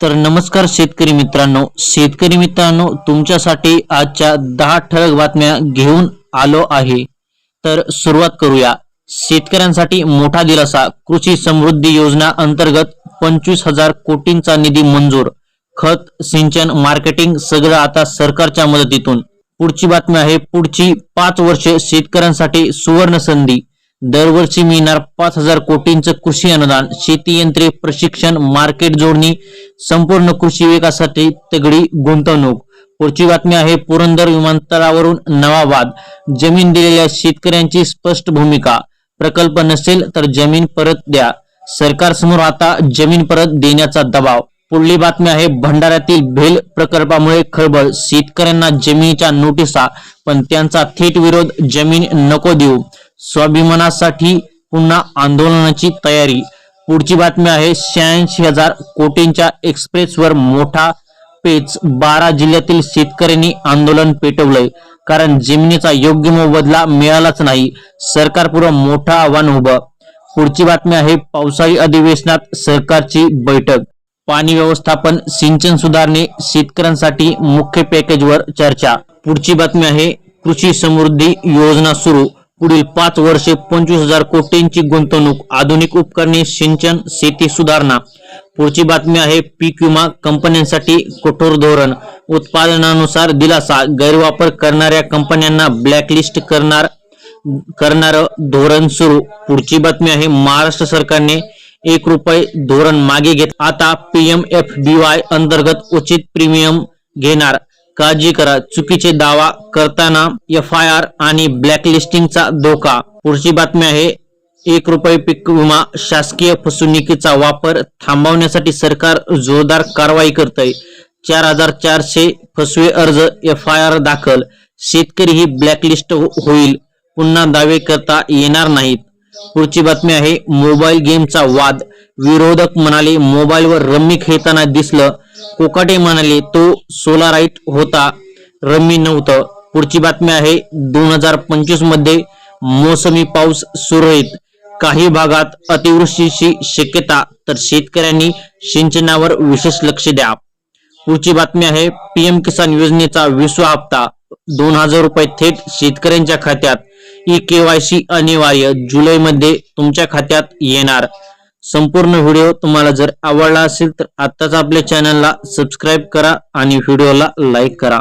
तर नमस्कार शेतकरी मित्रांनो. शेतकरी मित्रांनो तुमच्यासाठी आजच्या दहा ठळक बातम्या घेऊन आलो आहे. तर सुरुवात करूया. शेतकऱ्यांसाठी मोठा दिलासा कृषी समृद्धी योजना अंतर्गत पंचवीस हजार कोटींचा निधी मंजूर. खत सिंचन मार्केटिंग सगळं आता सरकारच्या मदतीतून. पुढची बातमी आहे पुढची पाच वर्ष शेतकऱ्यांसाठी सुवर्ण संधी. दरवर्षी मिळणार पाच हजार कोटींचं कृषी अनुदान शेती यंत्रे प्रशिक्षण मार्केट जोडणी संपूर्ण कृषी विकासासाठी तगडी गुंतवणूक. पुढची बातमी आहे पुरंदर विमानतळावरून नवाबाद जमीन दिलेल्या शेतकऱ्यांची स्पष्ट भूमिका. प्रकल्प नसेल तर जमीन परत द्या. सरकारसमोर आता जमीन परत देण्याचा दबाव. पुढली बातमी आहे भंडाऱ्यातील भेल प्रकल्पामुळे खळबळ. शेतकऱ्यांना जमिनीच्या नोटिसा पण त्यांचा थेट विरोध जमीन नको देऊ. स्वाभिमानासाठी पुन्हा आंदोलनाची तयारी. पुढची बातमी आहे शहाऐंशी हजार कोटींच्या एक्सप्रेसवर मोठा पेच. बारा जिल्ह्यातील शेतकऱ्यांनी आंदोलन पेटवलंय. कारण जमिनीचा योग्य मोबदला मिळालाच नाही. सरकारपुढं मोठं आव्हान उभं. पुढची बातमी आहे पावसाळी अधिवेशनात सरकारची बैठक. पाणी व्यवस्थापन सिंचन सुधारणे शेतकऱ्यांसाठी मुख्य पॅकेजवर चर्चा. पुढची बातमी आहे कृषी समृद्धी योजना सुरू. पुढील पाच वर्षे पंचवीस हजार कोटींची गुंतवणूक आधुनिक उपकरणे सिंचन शेती सुधारणा. पुढची बातमी आहे पीक विमा कंपन्यांसाठी कठोर धोरण. उत्पादनानुसार दिलासा गैरवापर करणाऱ्या कंपन्यांना ब्लॅकलिस्ट करणार करणार धोरण सुरू. पुढची बातमी आहे महाराष्ट्र सरकारने एक रुपये धोरण मागे घेत. आता पीएम एफ बी वाय अंतर्गत उचित प्रीमियम घेणार. काळजी करा. चुकीचे दावा करताना एफ आय आर आणि ब्लॅकलिस्टिंगचा धोका. पुढची बातमी आहे एक रुपये पीक विमा शासकीय फसवणुकीचा वापर थांबवण्यासाठी सरकार जोरदार कारवाई करतय. चार हजार चारशे फसवे अर्ज एफ आय आर दाखल. शेतकरी ही ब्लॅकलिस्ट हो-, होईल. पुन्हा दावे करता येणार नाहीत. पुढची बातमी आहे मोबाईल गेमचा वाद. विरोधक म्हणाले मोबाईलवर रम्मी खेळताना दिसलं कोकाटे म्हणाले तो सोलाराईट होता. रम्मी नव्हतं. पुढची बातमी आहे दोन हजार पंचवीसमध्ये मोसमी पाऊस सुरळीत काही भागात अतिवृष्टीची शक्यता तर शेतकऱ्यांनी सिंचनावर विशेष लक्ष द्या. पुढची बातमी आहे पीएम किसान योजनेचा विश्व हप्ता. दोन हजार रुपये थेट शेतकऱ्यांच्या खात्यात. ई केवायसी अनिवार्य जुलैमध्ये तुमच्या खात्यात येणार. संपूर्ण व्हिडिओ तुम्हाला जर आवडला असेल तर आताच आपल्या चॅनलला सबस्क्राईब करा आणि व्हिडिओला लाईक करा.